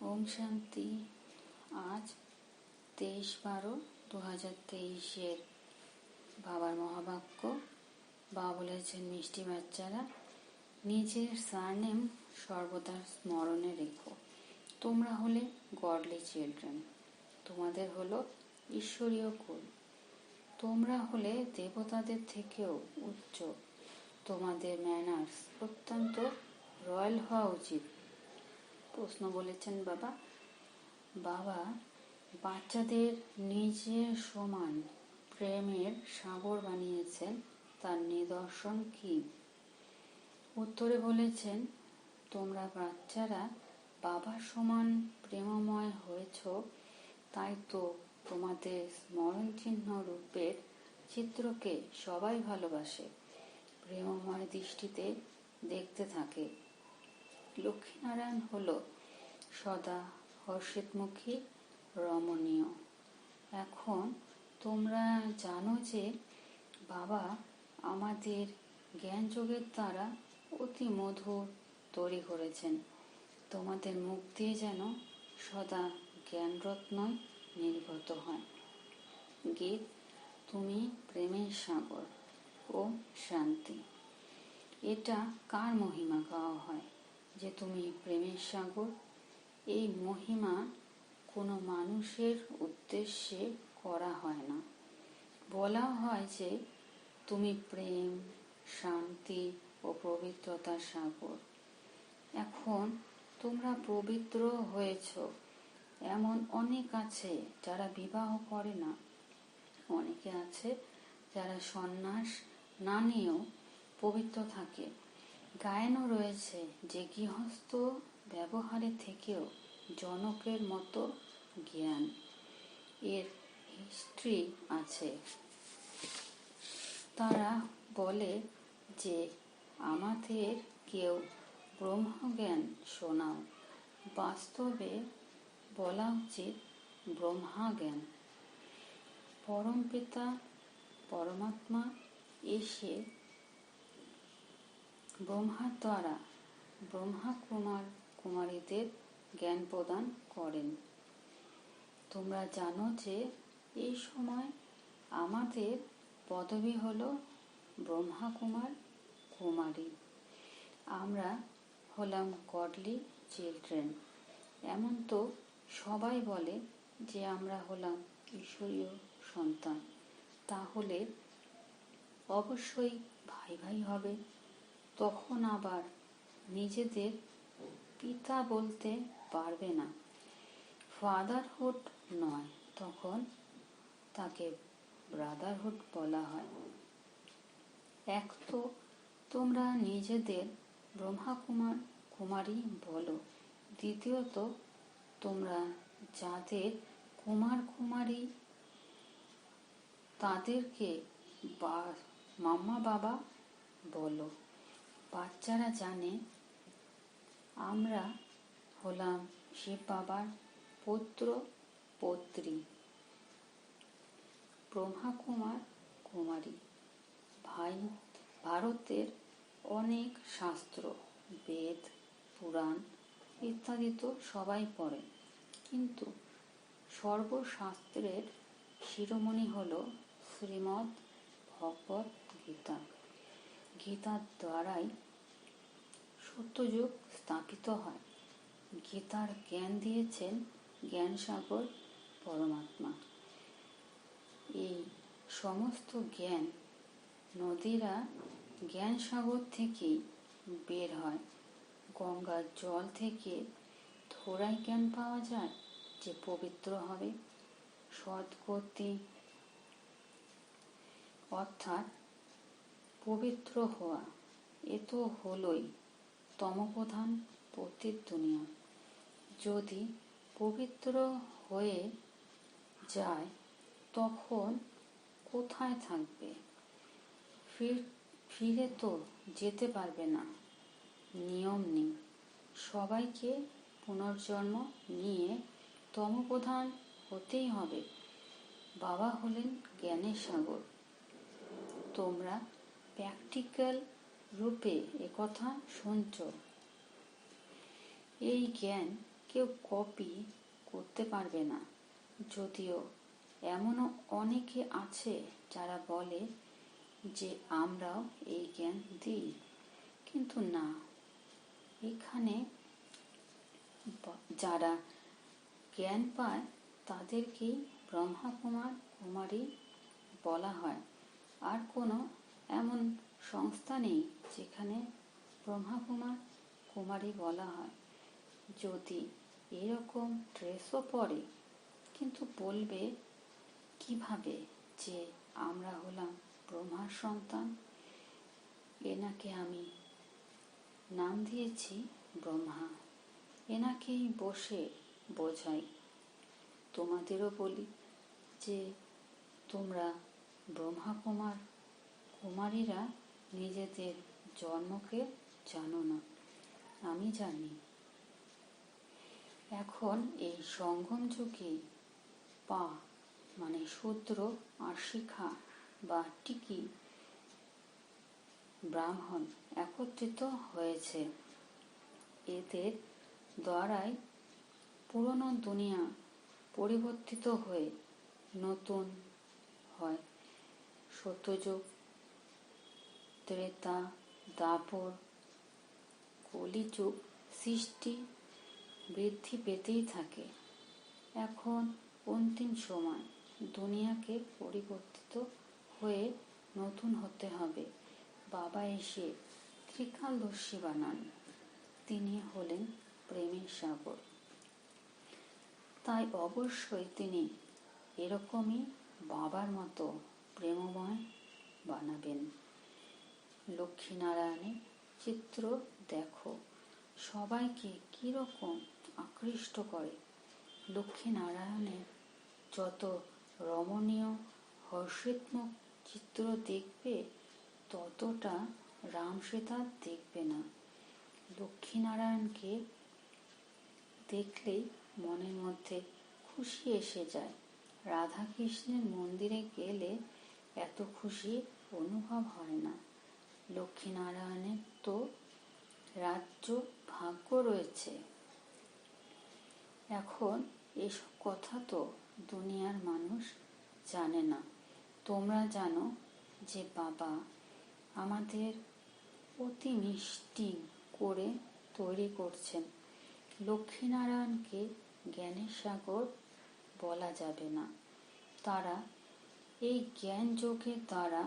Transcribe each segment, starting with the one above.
ওম শান্তি। আজ তেইশ বারো দু হাজার তেইশের বাবার মহাবাক্য। বাবা বলেছেন, মিষ্টি বাচ্চারা, নিজের সারনেম সর্বদা স্মরণে রেখো। তোমরা হলে গডলি চিলড্রেন তোমাদের হলো ঈশ্বরীয় কুল। তোমরা হলে দেবতাদের থেকেও উচ্চ। তোমাদের ম্যানার্স অত্যন্ত রয়্যাল হওয়া উচিত। প্রশ্ন বলেছেন বাবা। বাবা, বাচ্চাদের নিজের সমান প্রেমের সাগর বানিয়েছেন, তার নিদর্শন কি? উত্তরে বলেছেন, তোমরা বাচ্চারা বাবার সমান প্রেমময় হয়েছ, তাই তো তোমাদের স্মরণ চিহ্ন রূপের চিত্রকে সবাই ভালোবাসে, প্রেমময় দৃষ্টিতে দেখতে থাকে। লক্ষ্মীনারায়ণ হল সদা হর্ষিতমুখী, রমণীয়। এখন তোমরা জানো যে বাবা আমাদের জ্ঞানযোগের দ্বারা অতি মধুর তৈরি করেছেন। তোমাদের মুখ দিয়ে যেন সদা জ্ঞানরত্নই নির্গত হয়। গীত, তুমি প্রেমের সাগর ও শান্তি। এটা কার মহিমা গাওয়া হয়? যে তুমি প্রেমের সাগর, এই মহিমা কোনো মানুষের উদ্দেশ্যে করা হয় না। বলা হয় যে তুমি প্রেম, শান্তি ও পবিত্রতার সাগর। এখন তোমরা পবিত্র হয়েছ। এমন অনেক আছে যারা বিবাহ করে না। অনেকে আছে যারা সন্ন্যাস না নিয়েও পবিত্র থাকে। গায়নও রয়েছে যে গৃহস্থ ব্যবহারের থেকেও জনকের মতো জ্ঞান। এর হিস্ট্রি আছে। তারা বলে যে, আমাদের কেউ ব্রহ্মজ্ঞান শোনাও। বাস্তবে বলা উচিত ব্রহ্মা জ্ঞান পরম পিতা পরমাত্মা এসে ব্রহ্মার দ্বারা ব্রহ্মা কুমার কুমারীদের জ্ঞান প্রদান করেন। তোমরা জানো যে এই সময় আমাদের পদবি হল ব্রহ্মা কুমার কুমারী। আমরা হলাম গডলি চিলড্রেন। এমন তো সবাই বলে যে আমরা হলাম ঈশ্বরীয় সন্তান। তাহলে অবশ্যই ভাই ভাই হবে। তখন আবার নিজেদের পিতা বলতে পারবে না। ফাদারহুড নয়, তখন তাকে ব্রাদারহুড বলা হয়। এক তো তোমরা নিজেদের ব্রহ্মা কুমার কুমারী বলো। দ্বিতীয়ত তোমরা যাদের কুমার কুমারী, তাদেরকে মাম্মা বাবা বলো। বাচ্চারা জানে, আমরা হলাম শিব বাবার পুত্র পত্রী ব্রহ্মা কুমার কুমারী। ভাই, ভারতের অনেক শাস্ত্র, বেদ, পুরাণ ইত্যাদি তো সবাই পড়ে। কিন্তু সর্বশাস্ত্রের শিরোমণি হল শ্রীমৎ ভগবত গীতা। গীতার দ্বারাই সত্যযুগ স্থাপিত হয়। গীতার জ্ঞান দিয়েছেন জ্ঞানসাগর পরমাত্মা। এই সমস্ত জ্ঞান নদীরা জ্ঞানসাগর থেকেই বের হয়। গঙ্গার জল থেকে থোড়াই জ্ঞান পাওয়া যায় যে পবিত্র হবে। সৎগতি অর্থাৎ পবিত্র হওয়া, এ তো হলই। তমপ্রধান পতির দুনিয়া। যদি পবিত্র হয়ে যায়, তখন কোথায় থাকবে? ফিরে তো যেতে পারবে না। নিয়ম নেই। সবাইকে পুনর্জন্ম নিয়ে তমপ্রধান হতেই হবে। বাবা হলেন জ্ঞানের সাগর। তোমরা প্র্যাকটিক্যাল রূপে একথা শুনছ। এই জ্ঞান কেউ কপি করতে পারবে না। যদিও এমনও অনেকে আছে যারা বলে যে আমরাও এই জ্ঞান দিই, কিন্তু না। এখানে যারা জ্ঞান পায় তাদেরকেই ব্রহ্মা কুমার কুমারী বলা হয়। আর কোনো এমন সংস্থা নেই যেখানে ব্রহ্মা কুমার কুমারী বলা হয়। যদি এরকম ড্রেসও পরে, কিন্তু বলবে কীভাবে যে আমরা হলাম ব্রহ্মার সন্তান? এনাকে আমি নাম দিয়েছি ব্রহ্মা। এনাকেই বসে বোঝাই। তোমাদেরও বলি যে তোমরা ব্রহ্মা কুমার কুমারীরা নিজেদের জন্মকে জানো না, আমি জানি। এখন এই সঙ্গম যুগে পা মানে শূদ্র আর শিখা বা টিকি ব্রাহ্মণ একত্রিত হয়েছে। এদের দ্বারাই পুরনো দুনিয়া পরিবর্তিত হয়ে নতুন হয়। সত্যযুগ ত্রেতা দাপর, কলিযুগ সৃষ্টি বৃদ্ধি পেতেই থাকে। এখন অন্তিম সময়। দুনিয়াকে পরিবর্তিত হয়ে নতুন হতে হবে। বাবা এসে ত্রিকালদর্শী বানান। তিনি হলেন প্রেমের সাগর। তাই অবশ্যই তিনি এরকমই বাবার মতো প্রেমময় বানাবেন। লক্ষ্মীনারায়ণের চিত্র দেখো। সবাইকে কীরকম আকৃষ্ট করে। লক্ষ্মীনারায়ণের যত রমণীয় হর্ষিতমুখ চিত্র দেখবে, ততটা রাম সীতা দেখবে না। লক্ষ্মীনারায়ণকে দেখলেই মনের মধ্যে খুশি এসে যায়। রাধা কৃষ্ণের মন্দিরে গেলে এত খুশি অনুভব হয় না। লক্ষ্মীনারায়ণের তো রাজ্য ভাগ্য রয়েছে। এখন এসব কথা তো দুনিয়ার মানুষ জানে না। তোমরা জানো যে বাবা আমাদের অতি মিষ্টি করে তৈরি করছেন। লক্ষ্মীনারায়ণকে জ্ঞানের সাগর বলা যাবে না। তারা এই জ্ঞান যোগের দ্বারা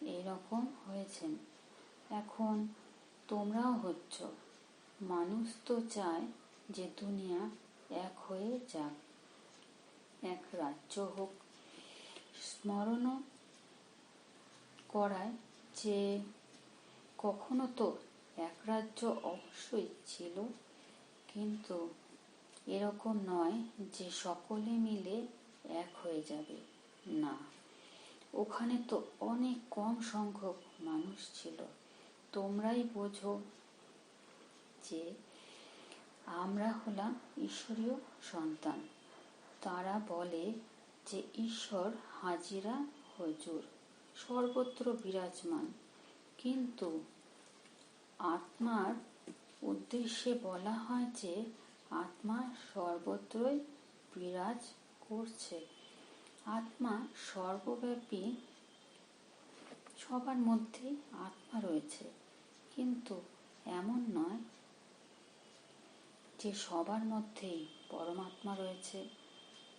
এরকম হয়েছেন। এখন তোমরাও হচ্ছ। মানুষ তো চায় যে দুনিয়া এক হয়ে যাক। এক রাজ্য হোক। স্মরণ করায় যে কখনো তো এক রাজ্য অবশ্যই ছিল, কিন্তু এরকম নয় যে সকলে মিলে এক হয়ে যাবে। না, ওখানে তো অনেক কম সংখ্যক মানুষ ছিল। তোমরাই বোঝো যে আমরা হলাম ঈশ্বরীয় সন্তান। তারা বলে যে ঈশ্বর হাজিরা, হজুর, সর্বত্র বিরাজমান। কিন্তু আত্মার উদ্দেশ্যে বলা হয় যে আত্মা সর্বত্রই বিরাজ করছে। আত্মা সর্বব্যাপী, সবার মধ্যে আত্মা রয়েছে। কিন্তু এমন নয় যে সবার মধ্যেই পরমাত্মা রয়েছে,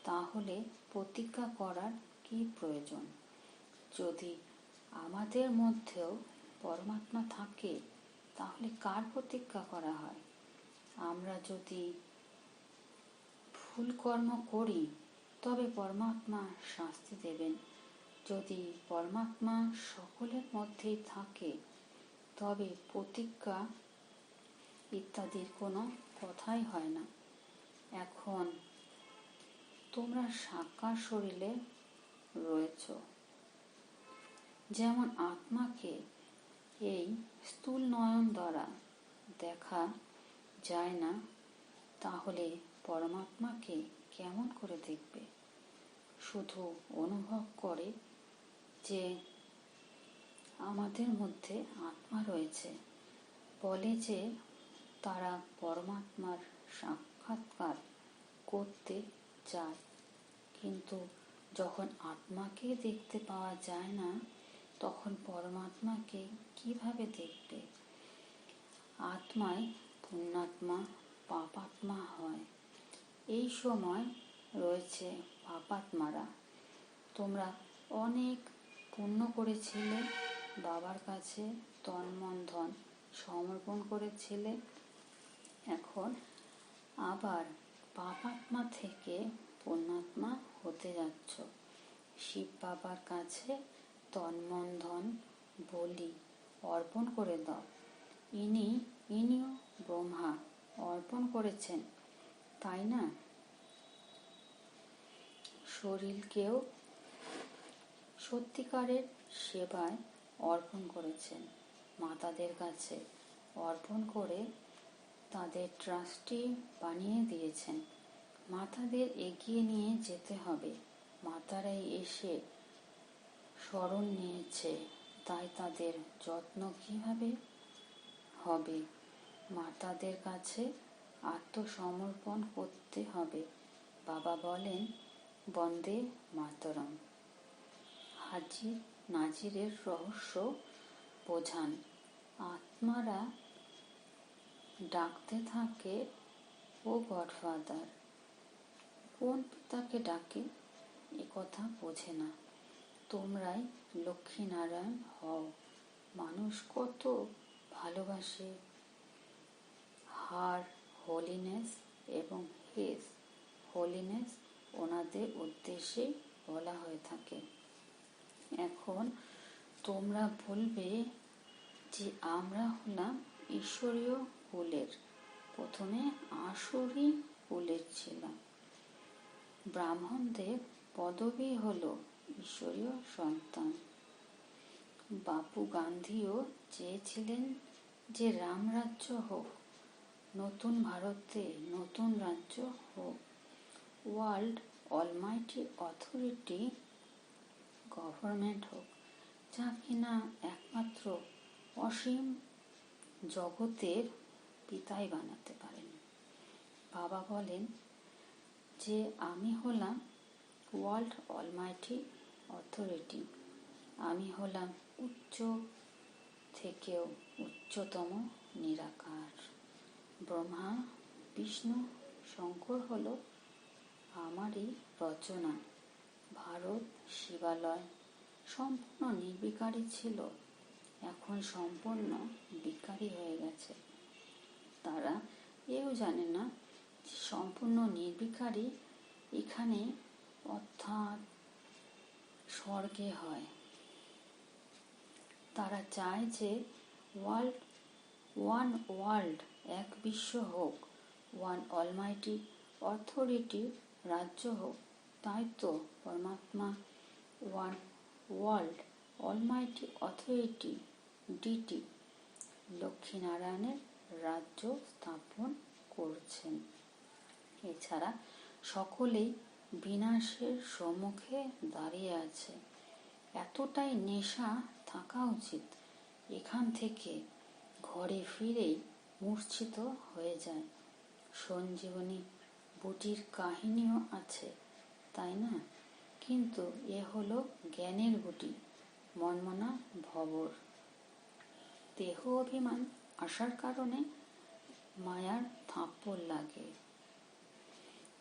তাহলে প্রতিজ্ঞা করার কি প্রয়োজন? যদি আমাদের মধ্যেও পরমাত্মা থাকে, তাহলে কার প্রতিজ্ঞা করা হয়? আমরা যদি ভুল কর্ম করি, তবে পরমাত্মা শাস্তি দেবেন। যদি পরমাত্মা সকলের মধ্যেই থাকে তবে প্রতিজ্ঞা ইত্যাদির কোনো কথাই হয় না। এখন তোমরা সাকার শরীরে রয়েছ। যেমন আত্মাকে এই স্থূল নয়ন দ্বারা দেখা যায় না, তাহলে পরমাত্মাকে কেমন করে দেখবে? শুধু অনুভব করে যে আমাদের মধ্যে আত্মা রয়েছে। বলে যে তারা পরমাত্মার সাক্ষাৎকার করতে চায়। কিন্তু যখন আত্মাকে দেখতে পাওয়া যায় না, তখন পরমাত্মাকে কীভাবে দেখবে? আত্মায় পুণ্যাত্মা, পাপাত্মা হয়। এই সময় রয়েছে পাপাত্মারা। তোমরা অনেক পুণ্য করেছিলে বাবার কাছে তন মন ধন সমর্পণ করেছিলে এখন আবার পাপাত্মা থেকে পুণ্যাত্মা হতে যাচ্ছ। শিব বাবার কাছে তন মন ধন, বলি অর্পণ করে দাও। ইনি, ইনিও ব্রহ্মা, অর্পণ করেছেন, তাই না? শরীরকেও সত্যিকারের সেবায় অর্পণ করেছেন। মাতাদের কাছে অর্পণ করে তাদের ট্রাস্টি বানিয়ে দিয়েছেন। মাতাদের এগিয়ে নিয়ে যেতে হবে। মাতারাই এসে স্মরণ নিয়েছে, তাই তাদের যত্ন কীভাবে হবে? মাতাদের কাছে আত্মসমর্পণ করতে হবে। বাবা বলেন, বন্দে মাতরম। হাজির নাজিরের রহস্য বোঝান। আত্মারা ডাকতে থাকে, ও গডফাদার, কোন পিতাকে ডাকে? এ কথা বোঝে না। তোমরাই লক্ষ্মীনারায়ণ হও। মানুষ কত ভালোবাসে। হার হোলিনেস এবং হেস হোলিনেস ওনাদের উদ্দেশ্যে বলা হয়ে থাকে। এখন তোমরা বলবে যে আমরা হলাম ঈশ্বরীয় কুলের। প্রথমে আসুরি কুলের ছিলাম। ব্রাহ্মণদের পদবী হল ঈশ্বরীয় সন্তান। বাপু গান্ধীও চেয়েছিলেন যে রামরাজ্য হোক, নতুন ভারতে নতুন রাজ্য হোক। ওয়ার্ল্ড অলমাইটি অথরিটি গভর্নমেন্ট হোক যা কিনা একমাত্র অসীম জগতের পিতাই বানাতে পারেন। বাবা বলেন, যে আমি হলাম ওয়ার্ল্ড অলমাইটি অথরিটি, আমি হলাম উচ্চ থেকেও উচ্চতম নিরাকার। ব্রহ্মা, বিষ্ণু, শঙ্কর হল আমারই রচনা, ভারত শিবালয় সম্পূর্ণ নির্বিকারী ছিল। এখন সম্পূর্ণ বিকারী হয়ে গেছে। তারা এও জানে না সম্পূর্ণ নির্বিকারী এখানে অর্থাৎ স্বর্গে হয়। তারা চায় যে ওয়ার্ল্ড, ওয়ান ওয়ার্ল্ড, এক বিশ্ব হোক, ওয়ান অলমাইটি অথরিটি, রাজ্য হোক, তাই তো, পরমাত্মা, one world almighty authority deity লক্ষ্মীনারায়ণের রাজ্য স্থাপন করছেন। এছাড়া সকলেই বিনাশের সম্মুখে দাঁড়িয়ে আছে। এতটাই নেশা থাকা উচিত, এখান থেকে ঘরে ফিরেই মূর্ছিত হয়ে যায়। সঞ্জীবনী বুটির কাহিনীও আছে, তাই না? কিন্তু এ হলো জ্ঞানের গুটি, মনমনা ভবর। দেহ অভিমান আসার কারণে মায়ার থাপ্পড় লাগে।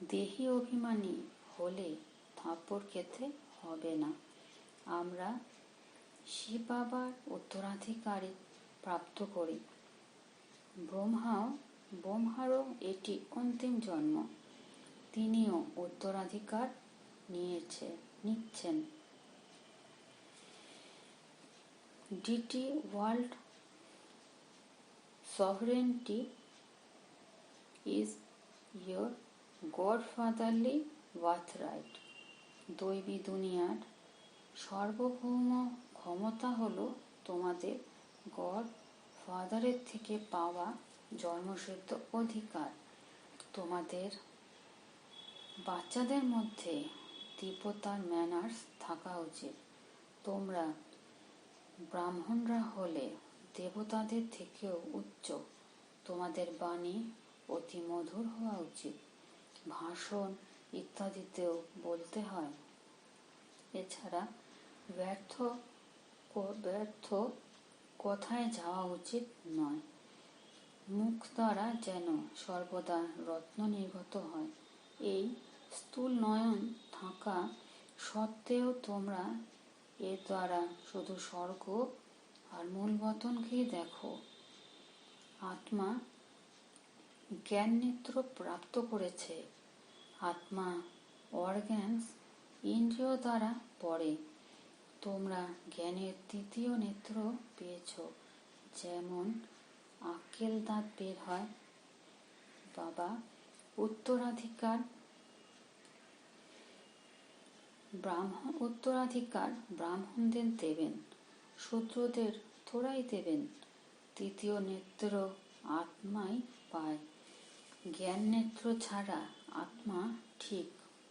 দেহি অভিমানী হলে থাপ্পড় খেতে হবে না। আমরা শিব বাবার উত্তরাধিকারী প্রাপ্ত করি। ব্রহ্মাও, ব্রহ্মারও এটি অন্তিম জন্ম। তিনিও উত্তরাধিকার নিয়েছে, নিচ্ছেন। Deity world sovereignty is your godfatherly birthright. দৈবী দুনিয়ার সার্বভৌম ক্ষমতা হলো তোমাদের গড ফাদারের থেকে পাওয়া জন্মসিদ্ধ অধিকার। তোমাদের বাচ্চাদের মধ্যে তিব্বতার ম্যানার্স থাকা উচিত। তোমরা ব্রাহ্মণরা হলে দেবতাদের থেকেও উচ্চ। তোমাদের বাণী অতি মধুর হওয়া উচিত। ভাষণ ইত্যাদিতেও বলতে হয়। এছাড়া ব্যর্থ ব্যর্থ কথায় যাওয়া উচিত নয়। মুখ দ্বারা যেন সর্বদা রত্ন নির্গত হয়, এই স্থূল নয়ন থাকা সত্ত্বেও তোমরা এর দ্বারা শুধু স্বর্গ আর মূল বতনকেই দেখো। আত্মা জ্ঞান নেত্র প্রাপ্ত করেছে। আত্মা অর্গ্যানস ইন্দ্রিয় দ্বারা পড়ে। তোমরা জ্ঞানের তৃতীয় নেত্র পেয়েছ, যেমন আক্কেল দাঁত বের হয়। বাবা উত্তরাধিকার ব্রাহ্মণ উত্তরাধিকার ব্রাহ্মণদের দেবেন শূদ্রদের তোরাই দেবেন, তৃতীয় নেত্র আত্মাই পায়। জ্ঞান নেত্র ছাড়া আত্মা ঠিক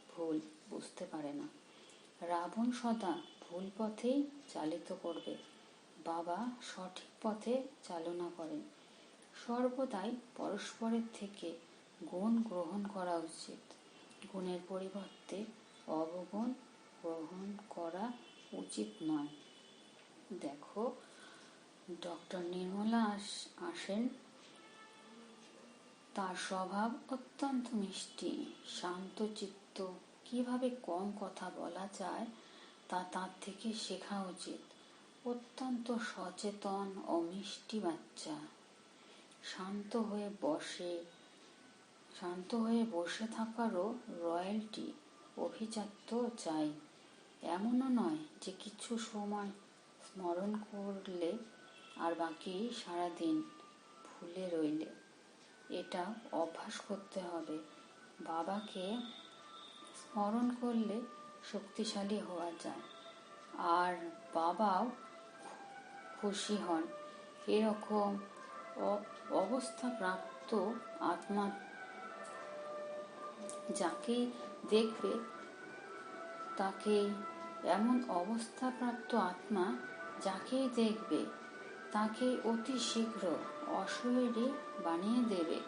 ভুল বুঝতে পারে না। রাবণ সদা ভুল পথেই চালিত করবে, বাবা সঠিক পথে চালনা করেন। সর্বদাই পরস্পরের থেকে গুণ গ্রহণ করা উচিত। গুণের পরিবর্তে অবগুণ গ্রহণ করা উচিত নয়। দেখো, ডক্টর নির্মলা আসেন। তার স্বভাব অত্যন্ত মিষ্টি শান্তচিত্ত কীভাবে কম কথা বলা যায় তা তার থেকে শেখা উচিত। অত্যন্ত সচেতন ও মিষ্টি বাচ্চা। শান্ত হয়ে বসে, শান্ত হয়ে বসে থাকারও রয়্যালটি অভিজাত্য চাই। এমনও নয় যে কিছু সময় স্মরণ করলে আর বাকি সারাদিন ভুলে রইলে। এটা অভ্যাস করতে হবে। বাবাকে স্মরণ করলে শক্তিশালী হওয়া যায়। আর বাবাও খুশি হন। এরকম অবস্থা প্রাপ্ত আত্মা যাকে দেখবে তাকে এমন অবস্থাপ্রাপ্ত আত্মা যাকেই দেখবে, তাকে অতি শীঘ্র অশরীরী বানিয়ে দেবে।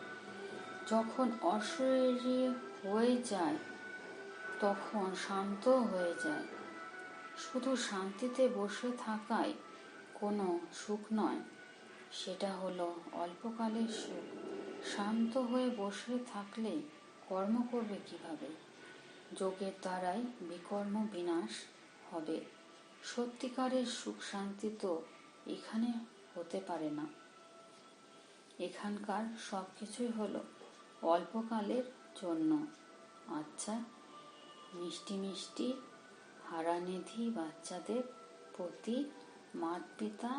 যখন অশরীরী হয়ে যায়, তখন শান্ত হয়ে যায়। শুধু শান্তিতে বসে থাকায় কোনো সুখ নয়, সেটা হলো অল্পকালের সুখ। শান্ত হয়ে বসে থাকলে কর্ম করবে কীভাবে? যোগের দ্বারাই বিকর্ম বিনাশ হবে। সত্যিকারের সুখ শান্তি তো এখানে হতে পারে না। এখানকার সব কিছুই হলো অল্পকালের জন্য। আচ্ছা মিষ্টি মিষ্টি হারানিধি বাচ্চাদের প্রতি মাত পিতা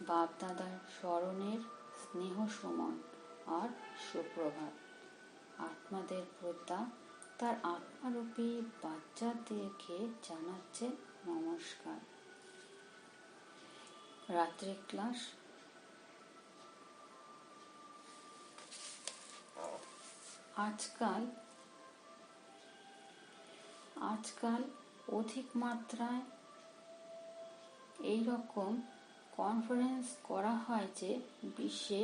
বাপদাদার স্মরণের স্নেহ সমান আর সুপ্রভাত। আত্মাদের প্রত্যা তার আত্মারূপী বাচ্চাদেরকে জানাচ্ছে নমস্কার। রাত্রে ক্লাস। আজকাল আজকাল অধিক মাত্রায় এই রকম কনফারেন্স করা হয় যে বিশ্বে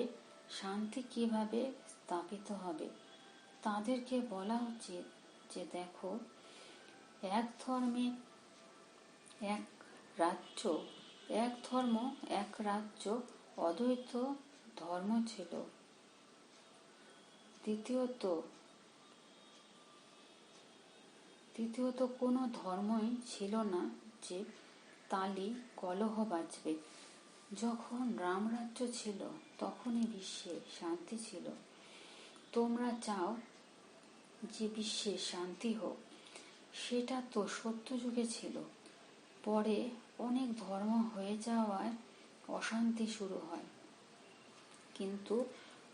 শান্তি কীভাবে স্থাপিত হবে, তাদেরকে বলা উচিত যে দেখো, এক ধর্মে এক রাজ্য, এক ধর্ম, এক রাজ্য, অদ্বৈত ধর্ম ছিল। দ্বিতীয়ত দ্বিতীয়ত কোনো ধর্মই ছিল না যে তালি কলহ বাজবে। যখন রামরাজ্য ছিল, তখনই বিশ্বে শান্তি ছিল। তোমরা চাও যে বিশ্বে শান্তি হোক, সেটা তো সত্য যুগে ছিল। পরে অনেক ধর্ম হয়ে যাওয়ায় অশান্তি শুরু হয়। কিন্তু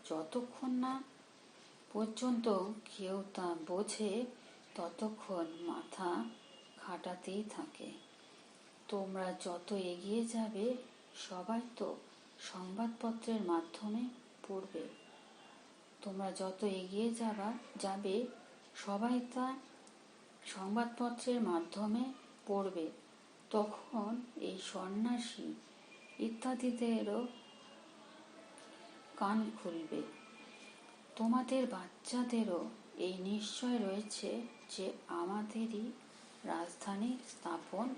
যতক্ষণ না পর্যন্ত কেউ তা বোঝে, ততক্ষণ মাথা খাটাতেই থাকে। তোমরা যত এগিয়ে যাবে, সবাই তো সংবাদপত্রের মাধ্যমে পড়বে। তোমরা যত এগিয়ে যাবা, যাবে সবাই তা সংবাদপত্রের মাধ্যমে পড়বে। তখন এই সন্ন্যাসী ইত্যাদিদেরও কান খুলবে। তোমাদের বাচ্চাদেরও এই নিশ্চয় রয়েছে যে আমাদেরই রাজধানী স্থাপন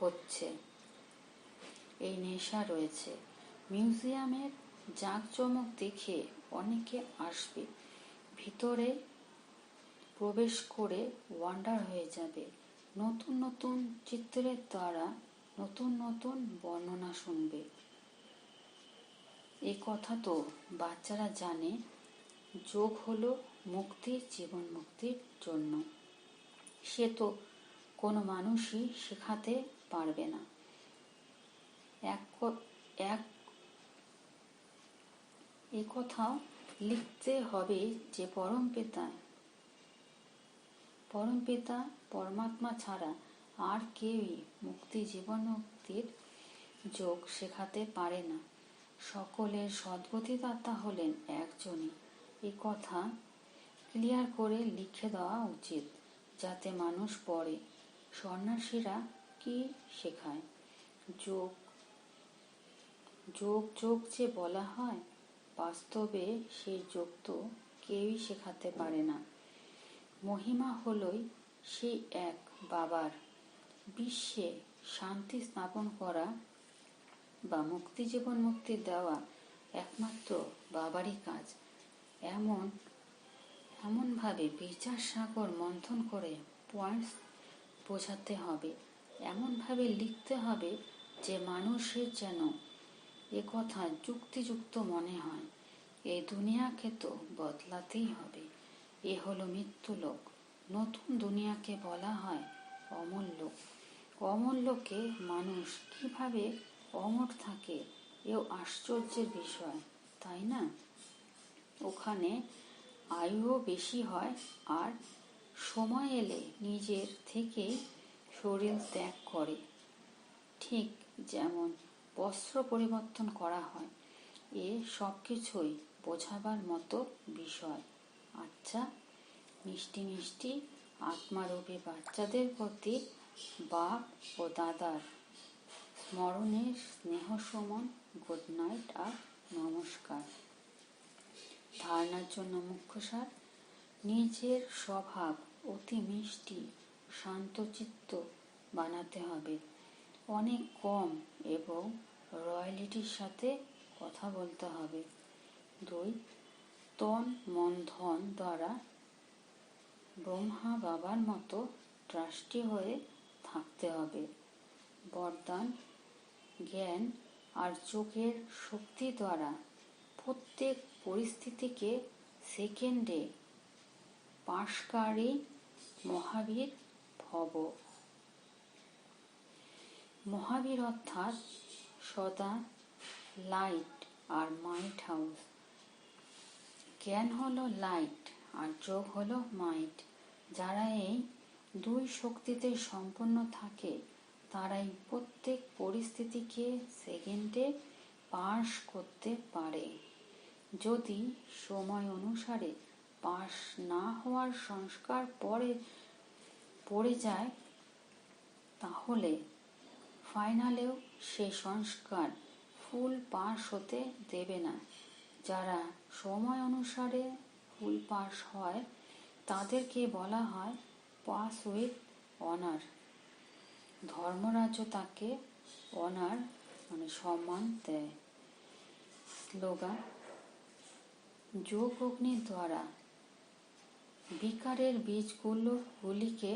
হচ্ছে। এই নেশা রয়েছে। মিউজিয়ামের জাঁকজমক দেখে অনেকে আসবে। ভিতরে প্রবেশ করে ওয়ান্ডার হয়ে যাবে। নতুন নতুন চিত্রের দ্বারা নতুন নতুন বর্ণনা শুনবে। এ কথা তো বাচ্চারা জানে। যোগ হলো মুক্তির, জীবন মুক্তির জন্য। সে তো কোনো মানুষই শেখাতে পারবে না। এক এক কথাও লিখতে হবে যে পরম পিতা পরম পিতা পরমাত্মা ছাড়া আর কেউই মুক্তি জীবন মুক্তির যোগ শেখাতে পারে না। সকলের সদ্গতিদাতা হলেন একজনই। এ কথা ক্লিয়ার করে লিখে দেওয়া উচিত, যাতে মানুষ পড়ে। সন্ন্যাসীরা কি শেখায়? যোগ যোগ যোগ যে বলা হয়, বাস্তবে সেই যোগ তো কেউই শেখাতে পারে না। মহিমা হলই সেই এক বাবার। বিশ্বে শান্তি স্থাপন করা বা মুক্তি জীবন মুক্তি দেওয়া একমাত্র বাবারই কাজ। এমন, এমনভাবে বিচার সাগর মন্থন করে পয়েন্টস বোঝাতে হবে। এমনভাবে লিখতে হবে যে মানুষের যেন এ কথা যুক্তিযুক্ত মনে হয়। এই দুনিয়াকে তো বদলাতেই হবে। এ হলো মৃত্যু লোক। নতুন দুনিয়াকে বলা হয় অমূল্য। অমূল্যকে মানুষ কীভাবে অমর থাকে, এও আশ্চর্যের বিষয়, তাই না? ওখানে আয়ুও বেশি হয় আর সময় এলে নিজের থেকেই শরীর ত্যাগ করে। ঠিক যেমন বস্ত্র পরিবর্তন করা হয়, এ সব কিছুই বোঝাবার মতো বিষয়। আচ্ছা মিষ্টি মিষ্টি আত্মারূপী বাচ্চাদের প্রতি বাপ ও দাদার স্মরণের স্নেহ সমন গুড নাইট আর নমস্কার। ধারণার জন্য মুখ্য সার, নিজের স্বভাব অতি মিষ্টি শান্তচিত্ত বানাতে হবে। অনেক কম এবং রয়্যালিটির সাথে কথা বলতে হবে। দুই তন মন ধন দ্বারা ব্রহ্মা বাবার মতো ট্রাস্টি হয়ে থাকতে হবে। বরদান, জ্ঞান আর চোখের শক্তি দ্বারা প্রত্যেক পরিস্থিতিকে সেকেন্ডে পাশকারী মহাবীর ভব। মহাবীর অর্থাৎ সদা লাইট আর মাইট হাউস। জ্ঞান হলো লাইট আর যোগ হলো মাইট যারা এই দুই শক্তিতে সম্পন্ন থাকে, তারাই প্রত্যেক পরিস্থিতিকে সেকেন্ডে পাশ করতে পারে। যদি সময় অনুসারে পাশ না হওয়ার সংস্কার পরে পড়ে যায়, তাহলে ফাইনালেও সে সংস্কার ফুল পাস হতে দেবে না। যারা সময় অনুসারে ফুল পাস হয়, তাদেরকে বলা হয় পাস উইথ অনার। ধর্মরাজ্য তাকে অনার মানে সম্মান দেয়। স্লোগান যোগ অগ্নির দ্বারা বিকারের বীজগুলো, গুলিকে